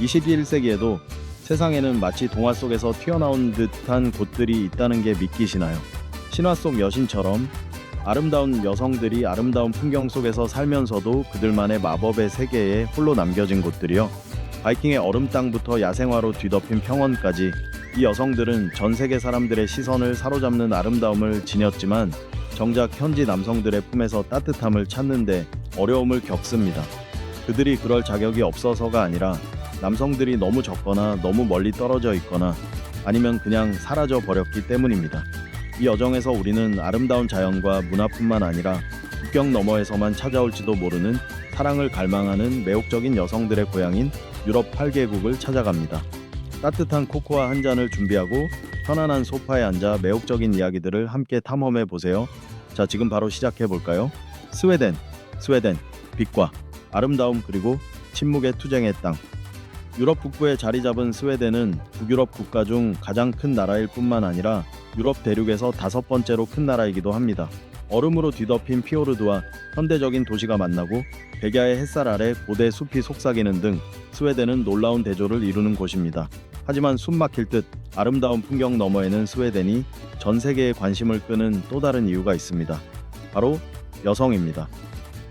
21세기에도 세상에는 마치 동화 속에서 튀어나온 듯한 곳들이 있다는 게 믿기시나요? 신화 속 여신처럼 아름다운 여성들이 아름다운 풍경 속에서 살면서도 그들만의 마법의 세계에 홀로 남겨진 곳들이요. 바이킹의 얼음 땅부터 야생화로 뒤덮인 평원까지 이 여성들은 전 세계 사람들의 시선을 사로잡는 아름다움을 지녔지만 정작 현지 남성들의 품에서 따뜻함을 찾는데 어려움을 겪습니다. 그들이 그럴 자격이 없어서가 아니라 남성들이 너무 적거나 너무 멀리 떨어져 있거나 아니면 그냥 사라져 버렸기 때문입니다. 이 여정에서 우리는 아름다운 자연과 문화뿐만 아니라 국경 너머에서만 찾아올지도 모르는 사랑을 갈망하는 매혹적인 여성들의 고향인 유럽 8개국을 찾아갑니다. 따뜻한 코코아 한 잔을 준비하고 편안한 소파에 앉아 매혹적인 이야기들을 함께 탐험해 보세요. 자, 지금 바로 시작해 볼까요? 스웨덴, 스웨덴, 빛과 아름다움 그리고 침묵의 투쟁의 땅. 유럽 북부에 자리 잡은 스웨덴은 북유럽 국가 중 가장 큰 나라일 뿐만 아니라 유럽 대륙에서 다섯 번째로 큰 나라이기도 합니다. 얼음으로 뒤덮인 피오르드와 현대적인 도시가 만나고 백야의 햇살 아래 고대 숲이 속삭이는 등 스웨덴은 놀라운 대조를 이루는 곳입니다. 하지만 숨 막힐 듯 아름다운 풍경 너머에는 스웨덴이 전 세계의 관심을 끄는 또 다른 이유가 있습니다. 바로 여성입니다.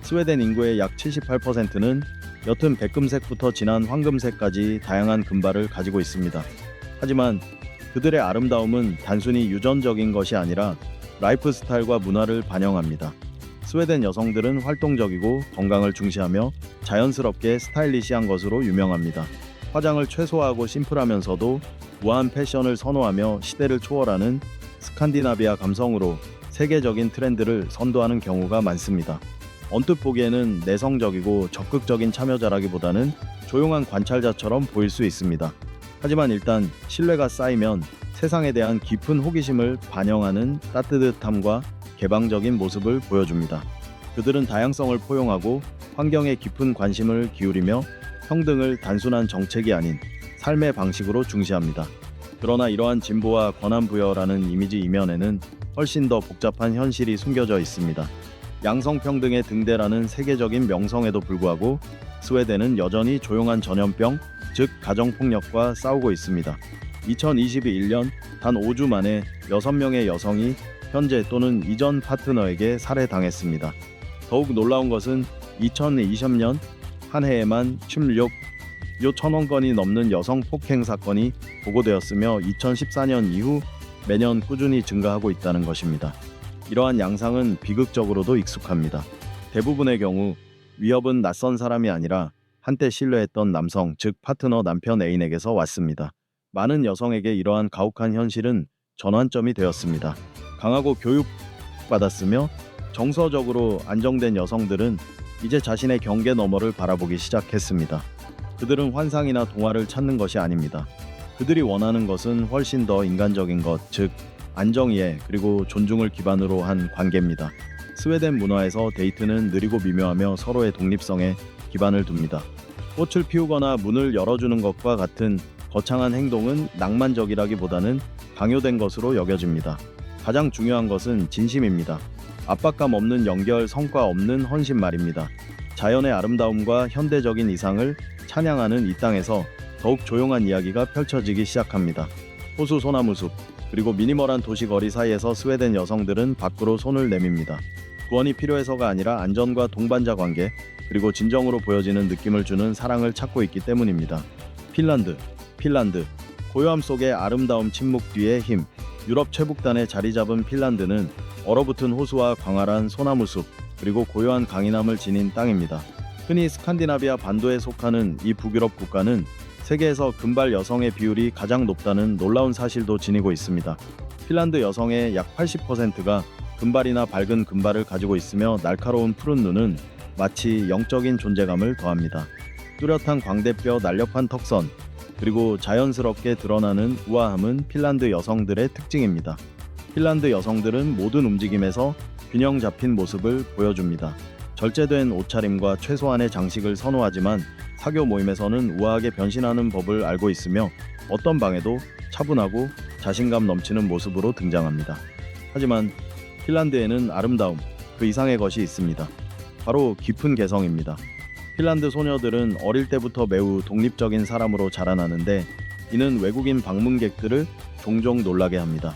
스웨덴 인구의 약 78%는 옅은 백금색부터 진한 황금색까지 다양한 금발을 가지고 있습니다. 하지만 그들의 아름다움은 단순히 유전적인 것이 아니라 라이프 스타일과 문화를 반영합니다. 스웨덴 여성들은 활동적이고 건강을 중시하며 자연스럽게 스타일리시한 것으로 유명합니다. 화장을 최소화하고 심플하면서도 우아한 패션을 선호하며 시대를 초월하는 스칸디나비아 감성으로 세계적인 트렌드를 선도하는 경우가 많습니다. 언뜻 보기에는 내성적이고 적극적인 참여자라기보다는 조용한 관찰자처럼 보일 수 있습니다. 하지만 일단 신뢰가 쌓이면 세상에 대한 깊은 호기심을 반영하는 따뜻함과 개방적인 모습을 보여줍니다. 그들은 다양성을 포용하고 환경에 깊은 관심을 기울이며 평등을 단순한 정책이 아닌 삶의 방식으로 중시합니다. 그러나 이러한 진보와 권한 부여라는 이미지 이면에는 훨씬 더 복잡한 현실이 숨겨져 있습니다. 양성평등의 등대라는 세계적인 명성에도 불구하고 스웨덴은 여전히 조용한 전염병, 즉 가정폭력과 싸우고 있습니다. 2021년 단 5주 만에 6명의 여성이 현재 또는 이전 파트너에게 살해당했습니다. 더욱 놀라운 것은 2020년 한 해에만 16요 천원 건이 넘는 여성 폭행 사건이 보고되었으며 2014년 이후 매년 꾸준히 증가하고 있다는 것입니다. 이러한 양상은 비극적으로도 익숙합니다. 대부분의 경우 위협은 낯선 사람이 아니라 한때 신뢰했던 남성, 즉 파트너 남편 애인에게서 왔습니다. 많은 여성에게 이러한 가혹한 현실은 전환점이 되었습니다. 강하고 교육받았으며 정서적으로 안정된 여성들은 이제 자신의 경계 너머를 바라보기 시작했습니다. 그들은 환상이나 동화를 찾는 것이 아닙니다. 그들이 원하는 것은 훨씬 더 인간적인 것, 즉 안정이해 그리고 존중을 기반으로 한 관계입니다. 스웨덴 문화에서 데이트는 느리고 미묘하며 서로의 독립성에 기반을 둡니다. 꽃을 피우거나 문을 열어주는 것과 같은 거창한 행동은 낭만적이라기보다는 강요된 것으로 여겨집니다. 가장 중요한 것은 진심입니다. 압박감 없는 연결, 성과 없는 헌신 말입니다. 자연의 아름다움과 현대적인 이상을 찬양하는 이 땅에서 더욱 조용한 이야기가 펼쳐지기 시작합니다. 호수 소나무 숲, 그리고 미니멀한 도시 거리 사이에서 스웨덴 여성들은 밖으로 손을 내밉니다. 구원이 필요해서가 아니라 안전과 동반자 관계, 그리고 진정으로 보여지는 느낌을 주는 사랑을 찾고 있기 때문입니다. 핀란드, 핀란드. 고요함 속의 아름다움 침묵 뒤의 힘. 유럽 최북단에 자리 잡은 핀란드는 얼어붙은 호수와 광활한 소나무 숲, 그리고 고요한 강인함을 지닌 땅입니다. 흔히 스칸디나비아 반도에 속하는 이 북유럽 국가는 세계에서 금발 여성의 비율이 가장 높다는 놀라운 사실도 지니고 있습니다. 핀란드 여성의 약 80%가 금발이나 밝은 금발을 가지고 있으며 날카로운 푸른 눈은 마치 영적인 존재감을 더합니다. 뚜렷한 광대뼈, 날렵한 턱선, 그리고 자연스럽게 드러나는 우아함은 핀란드 여성들의 특징입니다. 핀란드 여성들은 모든 움직임에서 균형 잡힌 모습을 보여줍니다. 절제된 옷차림과 최소한의 장식을 선호하지만 사교 모임에서는 우아하게 변신하는 법을 알고 있으며 어떤 방에도 차분하고 자신감 넘치는 모습으로 등장합니다. 하지만 핀란드에는 아름다움, 그 이상의 것이 있습니다. 바로 깊은 개성입니다. 핀란드 소녀들은 어릴 때부터 매우 독립적인 사람으로 자라나는데 이는 외국인 방문객들을 종종 놀라게 합니다.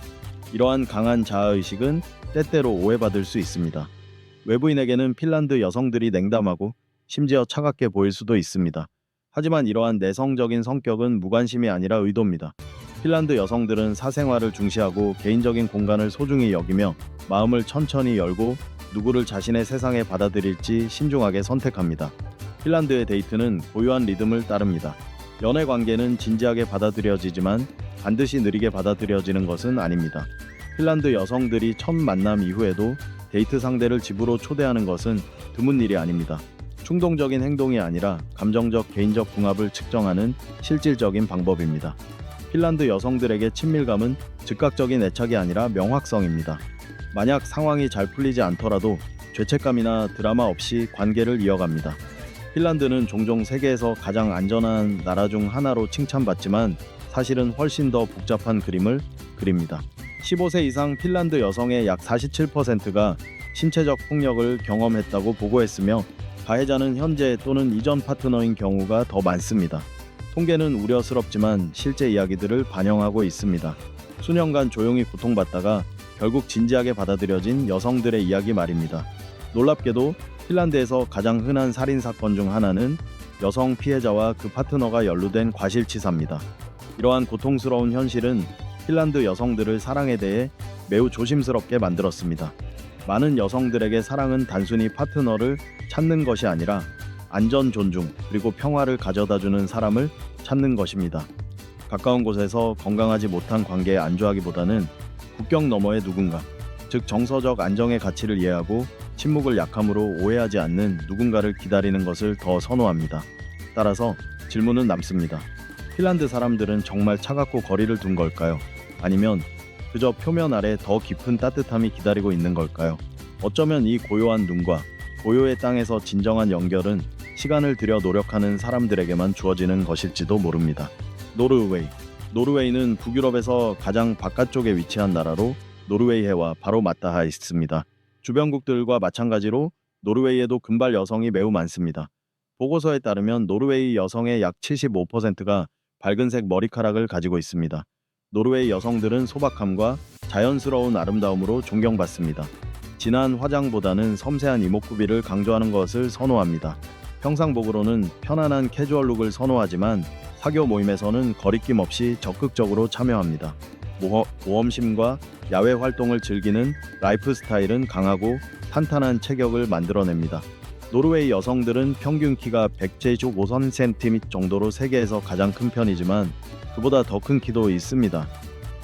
이러한 강한 자아의식은 때때로 오해받을 수 있습니다. 외부인에게는 핀란드 여성들이 냉담하고 심지어 차갑게 보일 수도 있습니다. 하지만 이러한 내성적인 성격은 무관심이 아니라 의도입니다. 핀란드 여성들은 사생활을 중시하고 개인적인 공간을 소중히 여기며 마음을 천천히 열고 누구를 자신의 세상에 받아들일지 신중하게 선택합니다. 핀란드의 데이트는 고유한 리듬을 따릅니다. 연애 관계는 진지하게 받아들여지지만 반드시 느리게 받아들여지는 것은 아닙니다. 핀란드 여성들이 첫 만남 이후에도 데이트 상대를 집으로 초대하는 것은 드문 일이 아닙니다. 충동적인 행동이 아니라 감정적 개인적 궁합을 측정하는 실질적인 방법입니다. 핀란드 여성들에게 친밀감은 즉각적인 애착이 아니라 명확성입니다. 만약 상황이 잘 풀리지 않더라도 죄책감이나 드라마 없이 관계를 이어갑니다. 핀란드는 종종 세계에서 가장 안전한 나라 중 하나로 칭찬받지만 사실은 훨씬 더 복잡한 그림을 그립니다. 15세 이상 핀란드 여성의 약 47%가 신체적 폭력을 경험했다고 보고했으며 가해자는 현재 또는 이전 파트너인 경우가 더 많습니다. 통계는 우려스럽지만 실제 이야기들을 반영하고 있습니다. 수년간 조용히 고통받다가 결국 진지하게 받아들여진 여성들의 이야기 말입니다. 놀랍게도 핀란드에서 가장 흔한 살인 사건 중 하나는 여성 피해자와 그 파트너가 연루된 과실치사입니다. 이러한 고통스러운 현실은 핀란드 여성들을 사랑에 대해 매우 조심스럽게 만들었습니다. 많은 여성들에게 사랑은 단순히 파트너를 찾는 것이 아니라 안전 존중 그리고 평화를 가져다주는 사람을 찾는 것입니다. 가까운 곳에서 건강하지 못한 관계에 안주하기보다는 국경 너머의 누군가, 즉 정서적 안정의 가치를 이해하고 침묵을 약함으로 오해하지 않는 누군가를 기다리는 것을 더 선호합니다. 따라서 질문은 남습니다. 핀란드 사람들은 정말 차갑고 거리를 둔 걸까요? 아니면 그저 표면 아래 더 깊은 따뜻함이 기다리고 있는 걸까요? 어쩌면 이 고요한 눈과 고요의 땅에서 진정한 연결은 시간을 들여 노력하는 사람들에게만 주어지는 것일지도 모릅니다. 노르웨이. 노르웨이는 북유럽에서 가장 바깥쪽에 위치한 나라로 노르웨이 해와 바로 맞닿아 있습니다. 주변국들과 마찬가지로 노르웨이에도 금발 여성이 매우 많습니다. 보고서에 따르면 노르웨이 여성의 약 75%가 밝은색 머리카락을 가지고 있습니다. 노르웨이 여성들은 소박함과 자연스러운 아름다움으로 존경받습니다. 진한 화장보다는 섬세한 이목구비를 강조하는 것을 선호합니다. 평상복으로는 편안한 캐주얼 룩을 선호하지만 사교 모임에서는 거리낌 없이 적극적으로 참여합니다. 모험, 모험심과 야외 활동을 즐기는 라이프 스타일은 강하고 탄탄한 체격을 만들어냅니다. 노르웨이 여성들은 평균 키가 175cm 정도로 세계에서 가장 큰 편이지만 그보다 더 큰 키도 있습니다.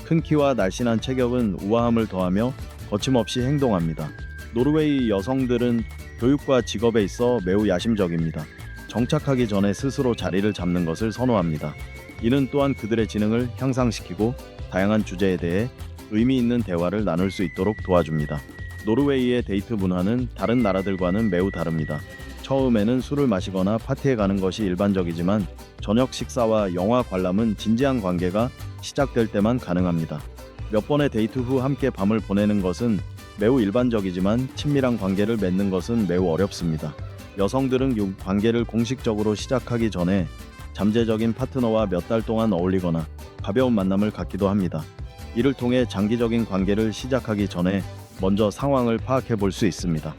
큰 키와 날씬한 체격은 우아함을 더하며 거침없이 행동합니다. 노르웨이 여성들은 교육과 직업에 있어 매우 야심적입니다. 정착하기 전에 스스로 자리를 잡는 것을 선호합니다. 이는 또한 그들의 지능을 향상시키고 다양한 주제에 대해 의미 있는 대화를 나눌 수 있도록 도와줍니다. 노르웨이의 데이트 문화는 다른 나라들과는 매우 다릅니다. 처음에는 술을 마시거나 파티에 가는 것이 일반적이지만 저녁 식사와 영화 관람은 진지한 관계가 시작될 때만 가능합니다. 몇 번의 데이트 후 함께 밤을 보내는 것은 매우 일반적이지만 친밀한 관계를 맺는 것은 매우 어렵습니다. 여성들은 이 관계를 공식적으로 시작하기 전에 잠재적인 파트너와 몇 달 동안 어울리거나 가벼운 만남을 갖기도 합니다. 이를 통해 장기적인 관계를 시작하기 전에 먼저 상황을 파악해 볼 수 있습니다.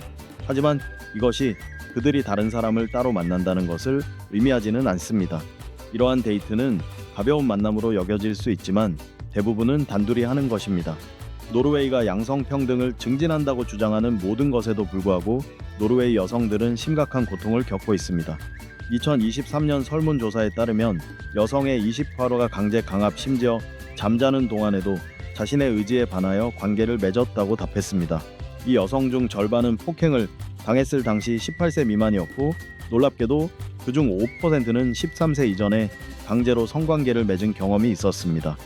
하지만 이것이 그들이 다른 사람을 따로 만난다는 것을 의미하지는 않습니다. 이러한 데이트는 가벼운 만남으로 여겨질 수 있지만 대부분은 단둘이 하는 것입니다. 노르웨이가 양성평등을 증진한다고 주장하는 모든 것에도 불구하고 노르웨이 여성들은 심각한 고통을 겪고 있습니다. 2023년 설문조사에 따르면 여성의 20%가 강제 강압 심지어 잠자는 동안에도 자신의 의지에 반하여 관계를 맺었다고 답했습니다. 이 여성 중 절반은 폭행을 당했을 당시 18세 미만이었고 놀랍게도 그중 5%는 13세 이전에 강제로 성관계를 맺은 경험이 있었습니다.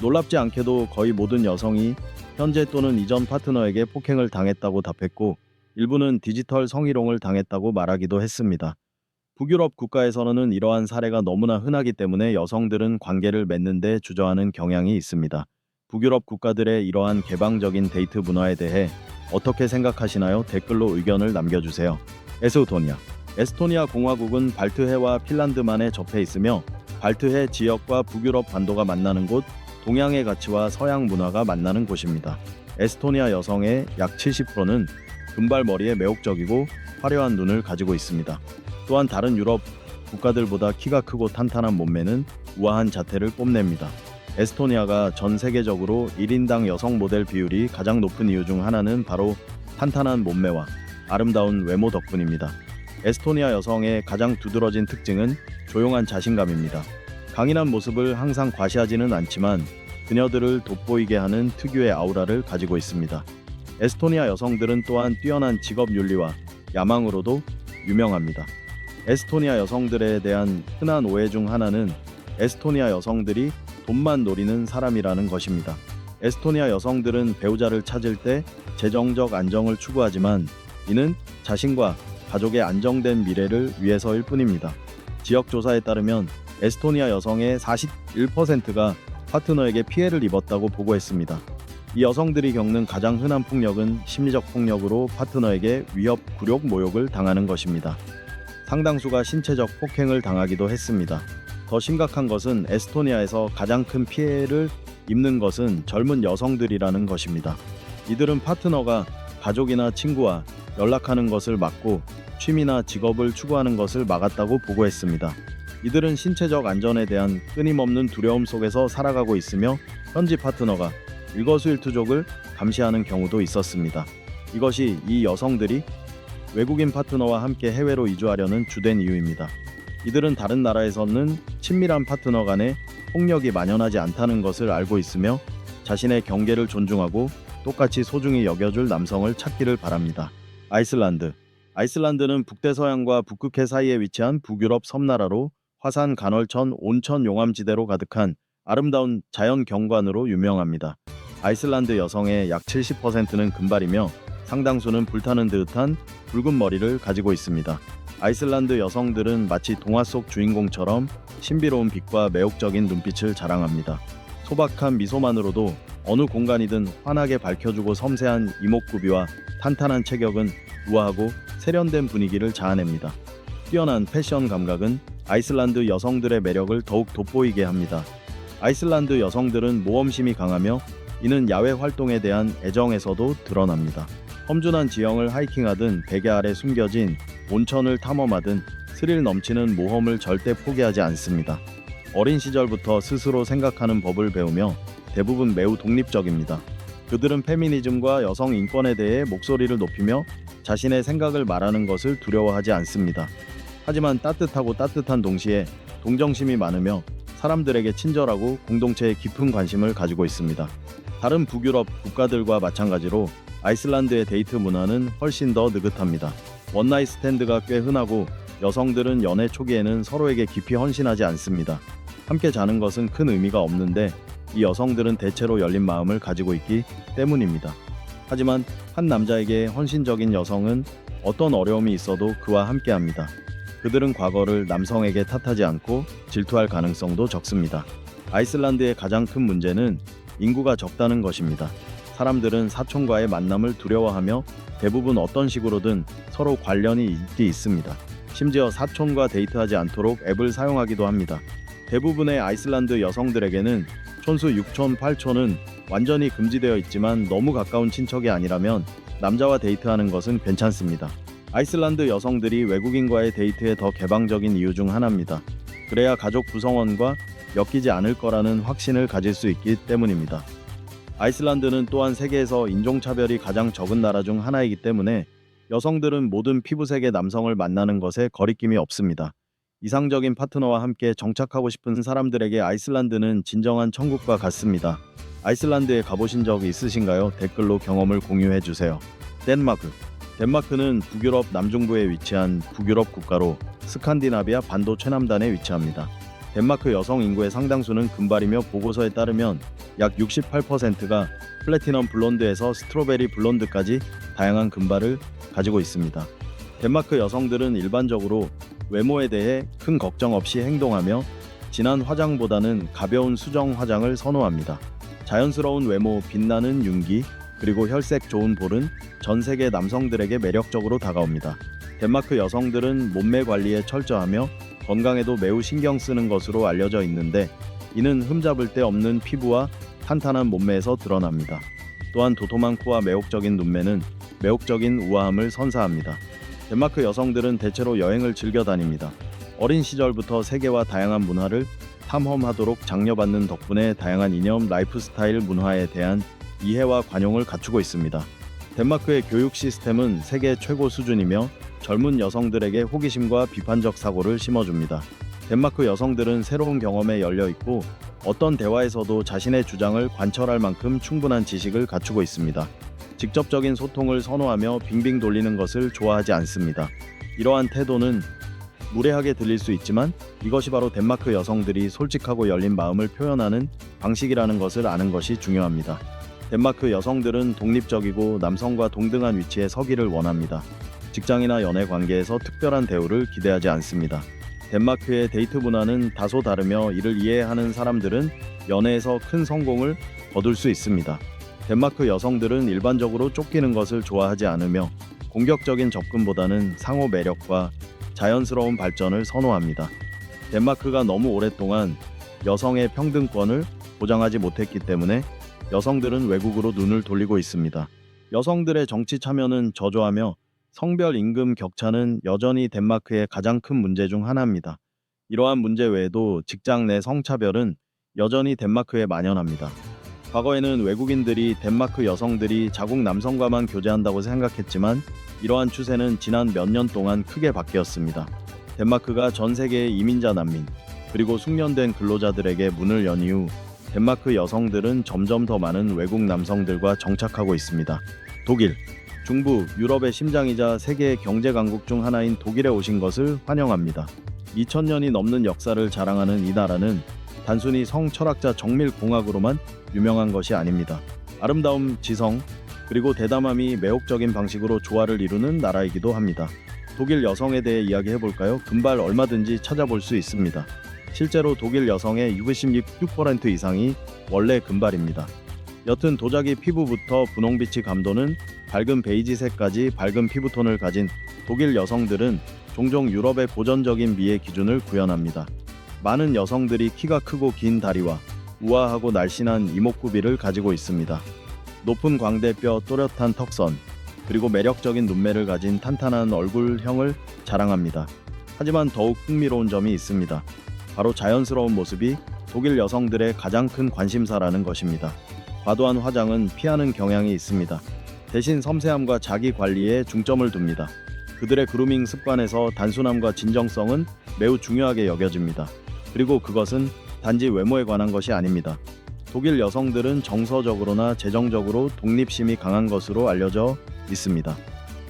놀랍지 않게도 거의 모든 여성이 현재 또는 이전 파트너에게 폭행을 당했다고 답했고 일부는 디지털 성희롱을 당했다고 말하기도 했습니다. 북유럽 국가에서는 이러한 사례가 너무나 흔하기 때문에 여성들은 관계를 맺는데 주저하는 경향이 있습니다. 북유럽 국가들의 이러한 개방적인 데이트 문화에 대해 어떻게 생각하시나요? 댓글로 의견을 남겨주세요. 에스우토니아 에스토니아 공화국은 발트해와 핀란드만에 접해 있으며 발트해 지역과 북유럽 반도가 만나는 곳, 동양의 가치와 서양 문화가 만나는 곳입니다. 에스토니아 여성의 약 70%는 금발 머리에 매혹적이고 화려한 눈을 가지고 있습니다. 또한 다른 유럽 국가들보다 키가 크고 탄탄한 몸매는 우아한 자태를 뽐냅니다. 에스토니아가 전 세계적으로 1인당 여성 모델 비율이 가장 높은 이유 중 하나는 바로 탄탄한 몸매와 아름다운 외모 덕분입니다. 에스토니아 여성의 가장 두드러진 특징은 조용한 자신감입니다. 강인한 모습을 항상 과시하지는 않지만 그녀들을 돋보이게 하는 특유의 아우라를 가지고 있습니다. 에스토니아 여성들은 또한 뛰어난 직업 윤리와 야망으로도 유명합니다. 에스토니아 여성들에 대한 흔한 오해 중 하나는 에스토니아 여성들이 돈만 노리는 사람이라는 것입니다. 에스토니아 여성들은 배우자를 찾을 때 재정적 안정을 추구하지만 이는 자신과 가족의 안정된 미래를 위해서일 뿐입니다. 지역 조사에 따르면 에스토니아 여성의 41%가 파트너에게 피해를 입었다고 보고했습니다. 이 여성들이 겪는 가장 흔한 폭력은 심리적 폭력으로 파트너에게 위협, 굴욕, 모욕을 당하는 것입니다. 상당수가 신체적 폭행을 당하기도 했습니다. 더 심각한 것은 에스토니아에서 가장 큰 피해를 입는 것은 젊은 여성들이라는 것입니다. 이들은 파트너가 가족이나 친구와 연락하는 것을 막고 취미나 직업을 추구하는 것을 막았다고 보고했습니다. 이들은 신체적 안전에 대한 끊임없는 두려움 속에서 살아가고 있으며 현지 파트너가 일거수일투족을 감시하는 경우도 있었습니다. 이것이 이 여성들이 외국인 파트너와 함께 해외로 이주하려는 주된 이유입니다. 이들은 다른 나라에서는 친밀한 파트너 간에 폭력이 만연하지 않다는 것을 알고 있으며 자신의 경계를 존중하고 똑같이 소중히 여겨줄 남성을 찾기를 바랍니다. 아이슬란드 아이슬란드는 북대서양과 북극해 사이에 위치한 북유럽 섬나라로 화산 간헐천 온천 용암지대로 가득한 아름다운 자연 경관으로 유명합니다. 아이슬란드 여성의 약 70%는 금발이며 상당수는 불타는 듯한 붉은 머리를 가지고 있습니다. 아이슬란드 여성들은 마치 동화 속 주인공처럼 신비로운 빛과 매혹적인 눈빛을 자랑합니다. 소박한 미소만으로도 어느 공간이든 환하게 밝혀주고 섬세한 이목구비와 탄탄한 체격은 우아하고 세련된 분위기를 자아냅니다. 뛰어난 패션 감각은 아이슬란드 여성들의 매력을 더욱 돋보이게 합니다. 아이슬란드 여성들은 모험심이 강하며 이는 야외 활동에 대한 애정에서도 드러납니다. 험준한 지형을 하이킹하든 베개 아래 숨겨진 온천을 탐험하든 스릴 넘치는 모험을 절대 포기하지 않습니다. 어린 시절부터 스스로 생각하는 법을 배우며 대부분 매우 독립적입니다. 그들은 페미니즘과 여성 인권에 대해 목소리를 높이며 자신의 생각을 말하는 것을 두려워하지 않습니다. 하지만 따뜻하고 따뜻한 동시에 동정심이 많으며 사람들에게 친절하고 공동체에 깊은 관심을 가지고 있습니다. 다른 북유럽 국가들과 마찬가지로 아이슬란드의 데이트 문화는 훨씬 더 느긋합니다. 원나잇 스탠드가 꽤 흔하고 여성들은 연애 초기에는 서로에게 깊이 헌신하지 않습니다. 함께 자는 것은 큰 의미가 없는데 이 여성들은 대체로 열린 마음을 가지고 있기 때문입니다. 하지만 한 남자에게 헌신적인 여성은 어떤 어려움이 있어도 그와 함께 합니다. 그들은 과거를 남성에게 탓하지 않고 질투할 가능성도 적습니다. 아이슬란드의 가장 큰 문제는 인구가 적다는 것입니다. 사람들은 사촌과의 만남을 두려워하며 대부분 어떤 식으로든 서로 관련이 있기 있습니다. 심지어 사촌과 데이트하지 않도록 앱을 사용하기도 합니다. 대부분의 아이슬란드 여성들에게는 촌수 6촌, 8촌은 완전히 금지되어 있지만 너무 가까운 친척이 아니라면 남자와 데이트하는 것은 괜찮습니다. 아이슬란드 여성들이 외국인과의 데이트에 더 개방적인 이유 중 하나입니다. 그래야 가족 구성원과 엮이지 않을 거라는 확신을 가질 수 있기 때문입니다. 아이슬란드는 또한 세계에서 인종차별이 가장 적은 나라 중 하나이기 때문에 여성들은 모든 피부색의 남성을 만나는 것에 거리낌이 없습니다. 이상적인 파트너와 함께 정착하고 싶은 사람들에게 아이슬란드는 진정한 천국과 같습니다. 아이슬란드에 가보신 적 있으신가요? 댓글로 경험을 공유해 주세요. 덴마크 덴마크는 북유럽 남중부에 위치한 북유럽 국가로 스칸디나비아 반도 최남단에 위치합니다. 덴마크 여성 인구의 상당수는 금발이며 보고서에 따르면 약 68%가 플래티넘 블론드에서 스트로베리 블론드까지 다양한 금발을 가지고 있습니다. 덴마크 여성들은 일반적으로 외모에 대해 큰 걱정 없이 행동하며 진한 화장보다는 가벼운 수정 화장을 선호합니다. 자연스러운 외모, 빛나는 윤기, 그리고 혈색 좋은 볼은 전 세계 남성들에게 매력적으로 다가옵니다. 덴마크 여성들은 몸매 관리에 철저하며 건강에도 매우 신경 쓰는 것으로 알려져 있는데 이는 흠잡을 데 없는 피부와 탄탄한 몸매에서 드러납니다. 또한 도톰한 코와 매혹적인 눈매는 매혹적인 우아함을 선사합니다. 덴마크 여성들은 대체로 여행을 즐겨 다닙니다. 어린 시절부터 세계와 다양한 문화를 탐험하도록 장려받는 덕분에 다양한 이념, 라이프 스타일, 문화에 대한 이해와 관용을 갖추고 있습니다. 덴마크의 교육 시스템은 세계 최고 수준이며 젊은 여성들에게 호기심과 비판적 사고를 심어줍니다. 덴마크 여성들은 새로운 경험에 열려 있고 어떤 대화에서도 자신의 주장을 관철할 만큼 충분한 지식을 갖추고 있습니다. 직접적인 소통을 선호하며 빙빙 돌리는 것을 좋아하지 않습니다. 이러한 태도는 무례하게 들릴 수 있지만 이것이 바로 덴마크 여성들이 솔직하고 열린 마음을 표현하는 방식이라는 것을 아는 것이 중요합니다. 덴마크 여성들은 독립적이고 남성과 동등한 위치에 서기를 원합니다. 직장이나 연애 관계에서 특별한 대우를 기대하지 않습니다. 덴마크의 데이트 문화는 다소 다르며 이를 이해하는 사람들은 연애에서 큰 성공을 거둘 수 있습니다. 덴마크 여성들은 일반적으로 쫓기는 것을 좋아하지 않으며 공격적인 접근보다는 상호 매력과 자연스러운 발전을 선호합니다. 덴마크가 너무 오랫동안 여성의 평등권을 보장하지 못했기 때문에 여성들은 외국으로 눈을 돌리고 있습니다. 여성들의 정치 참여는 저조하며 성별 임금 격차는 여전히 덴마크의 가장 큰 문제 중 하나입니다. 이러한 문제 외에도 직장 내 성차별은 여전히 덴마크에 만연합니다. 과거에는 외국인들이 덴마크 여성들이 자국 남성과만 교제한다고 생각했지만 이러한 추세는 지난 몇 년 동안 크게 바뀌었습니다. 덴마크가 전 세계의 이민자 난민 그리고 숙련된 근로자들에게 문을 연 이후 덴마크 여성들은 점점 더 많은 외국 남성들과 정착하고 있습니다. 독일, 중부, 유럽의 심장이자 세계의 경제 강국 중 하나인 독일에 오신 것을 환영합니다. 2000년이 넘는 역사를 자랑하는 이 나라는 단순히 성철학자 정밀 공학으로만 유명한 것이 아닙니다. 아름다움, 지성, 그리고 대담함이 매혹적인 방식으로 조화를 이루는 나라이기도 합니다. 독일 여성에 대해 이야기해 볼까요? 금발 얼마든지 찾아볼 수 있습니다. 실제로 독일 여성의 66% 이상이 원래 금발입니다. 옅은 도자기 피부부터 분홍빛이 감도는 밝은 베이지색까지 밝은 피부톤을 가진 독일 여성들은 종종 유럽의 고전적인 미의 기준을 구현합니다. 많은 여성들이 키가 크고 긴 다리와 우아하고 날씬한 이목구비를 가지고 있습니다. 높은 광대뼈, 또렷한 턱선, 그리고 매력적인 눈매를 가진 탄탄한 얼굴형을 자랑합니다. 하지만 더욱 흥미로운 점이 있습니다. 바로 자연스러운 모습이 독일 여성들의 가장 큰 관심사라는 것입니다. 과도한 화장은 피하는 경향이 있습니다. 대신 섬세함과 자기 관리에 중점을 둡니다. 그들의 그루밍 습관에서 단순함과 진정성은 매우 중요하게 여겨집니다. 그리고 그것은 단지 외모에 관한 것이 아닙니다. 독일 여성들은 정서적으로나 재정적으로 독립심이 강한 것으로 알려져 있습니다.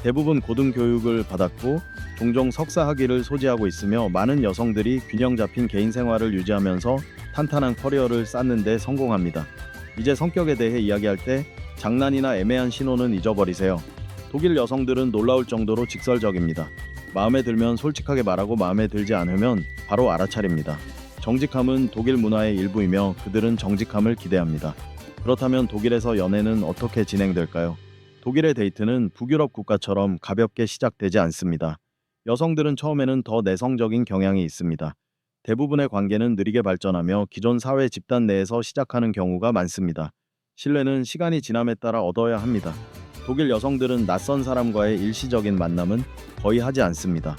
대부분 고등교육을 받았고 종종 석사 학위를 소지하고 있으며 많은 여성들이 균형 잡힌 개인 생활을 유지하면서 탄탄한 커리어를 쌓는 데 성공합니다. 이제 성격에 대해 이야기할 때 장난이나 애매한 신호는 잊어버리세요. 독일 여성들은 놀라울 정도로 직설적입니다. 마음에 들면 솔직하게 말하고 마음에 들지 않으면 바로 알아차립니다. 정직함은 독일 문화의 일부이며 그들은 정직함을 기대합니다. 그렇다면 독일에서 연애는 어떻게 진행될까요? 독일의 데이트는 북유럽 국가처럼 가볍게 시작되지 않습니다. 여성들은 처음에는 더 내성적인 경향이 있습니다. 대부분의 관계는 느리게 발전하며 기존 사회 집단 내에서 시작하는 경우가 많습니다. 신뢰는 시간이 지남에 따라 얻어야 합니다. 독일 여성들은 낯선 사람과의 일시적인 만남은 거의 하지 않습니다.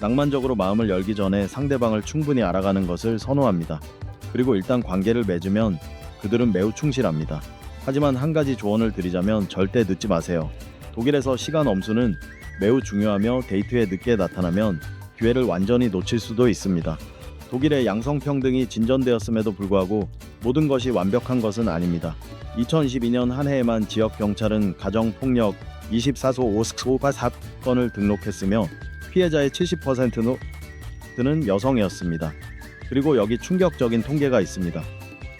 낭만적으로 마음을 열기 전에 상대방을 충분히 알아가는 것을 선호합니다. 그리고 일단 관계를 맺으면 그들은 매우 충실합니다. 하지만 한 가지 조언을 드리자면 절대 늦지 마세요. 독일에서 시간 엄수는 매우 중요하며 데이트에 늦게 나타나면 기회를 완전히 놓칠 수도 있습니다. 독일의 양성평등이 진전되었음에도 불구하고 모든 것이 완벽한 것은 아닙니다. 2022년 한 해에만 지역 경찰은 가정폭력 24소 5가 사건을 등록했으며 피해자의 70%는 여성이었습니다. 그리고 여기 충격적인 통계가 있습니다.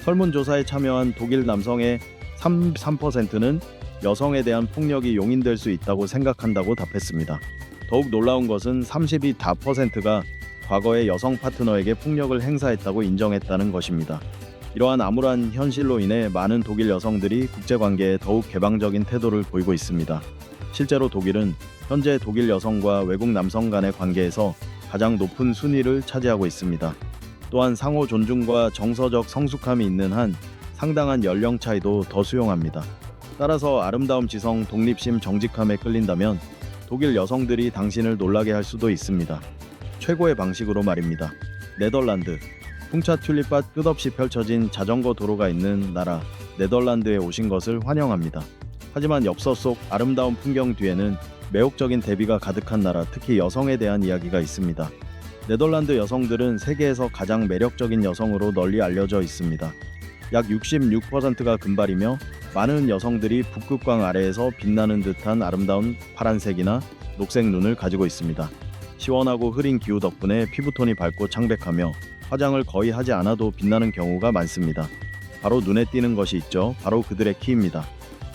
설문조사에 참여한 독일 남성의 33%는 여성에 대한 폭력이 용인될 수 있다고 생각한다고 답했습니다. 더욱 놀라운 것은 32%가 과거에 여성 파트너에게 폭력을 행사했다고 인정했다는 것입니다. 이러한 암울한 현실로 인해 많은 독일 여성들이 국제관계에 더욱 개방적인 태도를 보이고 있습니다. 실제로 독일은 현재 독일 여성과 외국 남성 간의 관계에서 가장 높은 순위를 차지하고 있습니다. 또한 상호 존중과 정서적 성숙함이 있는 한 상당한 연령 차이도 더 수용합니다. 따라서 아름다움 지성 독립심 정직함에 끌린다면 독일 여성들이 당신을 놀라게 할 수도 있습니다. 최고의 방식으로 말입니다. 네덜란드 풍차 튤립밭 끝없이 펼쳐진 자전거 도로가 있는 나라 네덜란드에 오신 것을 환영합니다. 하지만 엽서 속 아름다운 풍경 뒤에는 매혹적인 대비가 가득한 나라, 특히 여성에 대한 이야기가 있습니다. 네덜란드 여성들은 세계에서 가장 매력적인 여성으로 널리 알려져 있습니다. 약 66%가 금발이며 많은 여성들이 북극광 아래에서 빛나는 듯한 아름다운 파란색이나 녹색 눈을 가지고 있습니다. 시원하고 흐린 기후 덕분에 피부톤이 밝고 창백하며 화장을 거의 하지 않아도 빛나는 경우가 많습니다. 바로 눈에 띄는 것이 있죠. 바로 그들의 키입니다.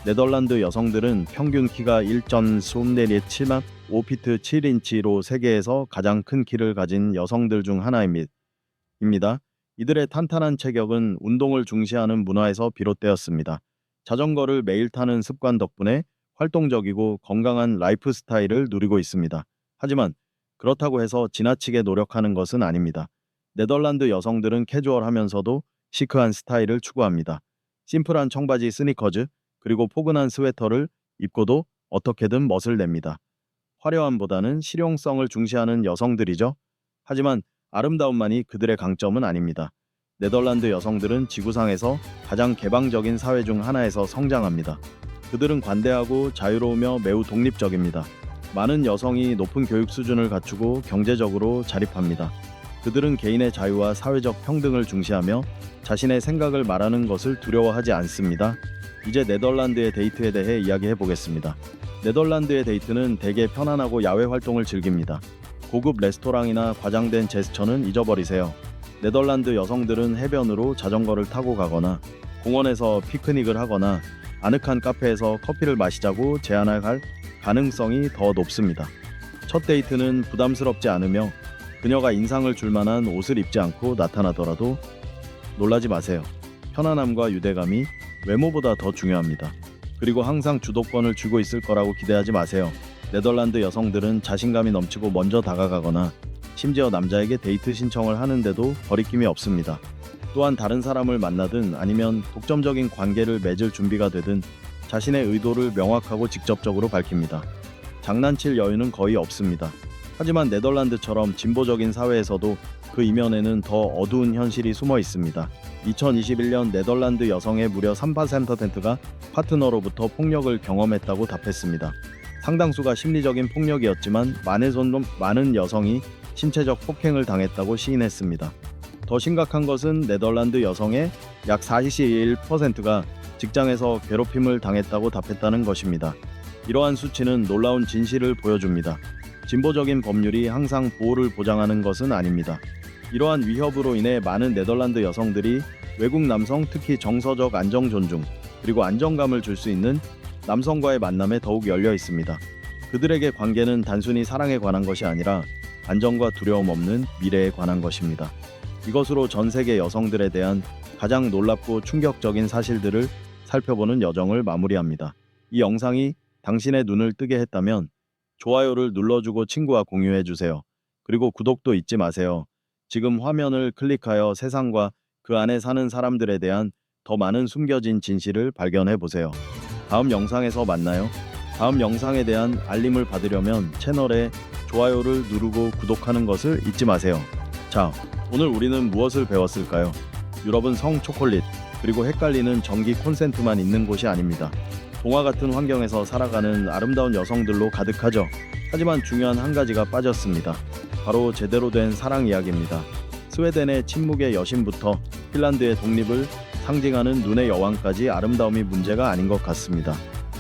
네덜란드 여성들은 평균 키가 1.24 5피트 7인치로 세계에서 가장 큰 키를 가진 여성들 중 하나입니다. 이들의 탄탄한 체격은 운동을 중시하는 문화에서 비롯되었습니다. 자전거를 매일 타는 습관 덕분에 활동적이고 건강한 라이프 스타일을 누리고 있습니다. 하지만 그렇다고 해서 지나치게 노력하는 것은 아닙니다. 네덜란드 여성들은 캐주얼하면서도 시크한 스타일을 추구합니다. 심플한 청바지 스니커즈 그리고 포근한 스웨터를 입고도 어떻게든 멋을 냅니다. 화려함보다는 실용성을 중시하는 여성들이죠. 하지만 아름다움만이 그들의 강점은 아닙니다. 네덜란드 여성들은 지구상에서 가장 개방적인 사회 중 하나에서 성장합니다. 그들은 관대하고 자유로우며 매우 독립적입니다. 많은 여성이 높은 교육 수준을 갖추고 경제적으로 자립합니다. 그들은 개인의 자유와 사회적 평등을 중시하며 자신의 생각을 말하는 것을 두려워하지 않습니다. 이제 네덜란드의 데이트에 대해 이야기해 보겠습니다. 네덜란드의 데이트는 대개 편안하고 야외 활동을 즐깁니다. 고급 레스토랑이나 과장된 제스처는 잊어버리세요. 네덜란드 여성들은 해변으로 자전거를 타고 가거나 공원에서 피크닉을 하거나 아늑한 카페에서 커피를 마시자고 제안할 가능성이 더 높습니다. 첫 데이트는 부담스럽지 않으며 그녀가 인상을 줄 만한 옷을 입지 않고 나타나더라도 놀라지 마세요. 편안함과 유대감이 외모보다 더 중요합니다. 그리고 항상 주도권을 쥐고 있을 거라고 기대하지 마세요. 네덜란드 여성들은 자신감이 넘치고 먼저 다가가거나 심지어 남자에게 데이트 신청을 하는데도 거리낌이 없습니다. 또한 다른 사람을 만나든 아니면 독점적인 관계를 맺을 준비가 되든 자신의 의도를 명확하고 직접적으로 밝힙니다. 장난칠 여유는 거의 없습니다. 하지만 네덜란드처럼 진보적인 사회에서도 그 이면에는 더 어두운 현실이 숨어 있습니다. 2021년 네덜란드 여성의 무려 3%가 파트너로부터 폭력을 경험했다고 답했습니다. 상당수가 심리적인 폭력이었지만 만에선 많은 여성이 신체적 폭행을 당했다고 시인했습니다. 더 심각한 것은 네덜란드 여성의 약 41%가 직장에서 괴롭힘을 당했다고 답했다는 것입니다. 이러한 수치는 놀라운 진실을 보여줍니다. 진보적인 법률이 항상 보호를 보장하는 것은 아닙니다. 이러한 위협으로 인해 많은 네덜란드 여성들이 외국 남성 특히 정서적 안정 존중 그리고 안정감을 줄 수 있는 남성과의 만남에 더욱 열려 있습니다. 그들에게 관계는 단순히 사랑에 관한 것이 아니라 안정과 두려움 없는 미래에 관한 것입니다. 이것으로 전 세계 여성들에 대한 가장 놀랍고 충격적인 사실들을 살펴보는 여정을 마무리합니다. 이 영상이 당신의 눈을 뜨게 했다면 좋아요를 눌러주고 친구와 공유해 주세요. 그리고 구독도 잊지 마세요. 지금 화면을 클릭하여 세상과 그 안에 사는 사람들에 대한 더 많은 숨겨진 진실을 발견해 보세요. 다음 영상에서 만나요. 다음 영상에 대한 알림을 받으려면 채널에 좋아요를 누르고 구독하는 것을 잊지 마세요. 자, 오늘 우리는 무엇을 배웠을까요? 유럽은 성 초콜릿, 그리고 헷갈리는 전기 콘센트만 있는 곳이 아닙니다. 동화 같은 환경에서 살아가는 아름다운 여성들로 가득하죠. 하지만 중요한 한 가지가 빠졌습니다. 바로 제대로 된 사랑 이야기입니다. 스웨덴의 침묵의 여신부터 핀란드의 독립을 상징하는 눈의 여왕까지 아름다움이 문제가 아닌 것 같습니다.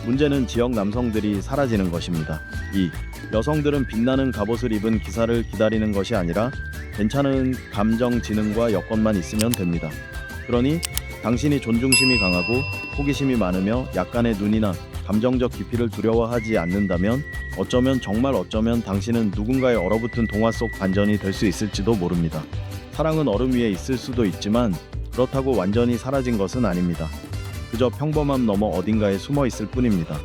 문제는 지역 남성들이 사라지는 것입니다. 2. 여성들은 빛나는 갑옷을 입은 기사를 기다리는 것이 아니라 괜찮은 감정 지능과 여건만 있으면 됩니다. 그러니 당신이 존중심이 강하고 호기심이 많으며 약간의 눈이나 감정적 깊이를 두려워하지 않는다면 어쩌면 정말 어쩌면 당신은 누군가의 얼어붙은 동화 속 반전이 될 수 있을지도 모릅니다. 사랑은 얼음 위에 있을 수도 있지만 그렇다고 완전히 사라진 것은 아닙니다. 그저 평범함 넘어 어딘가에 숨어 있을 뿐입니다.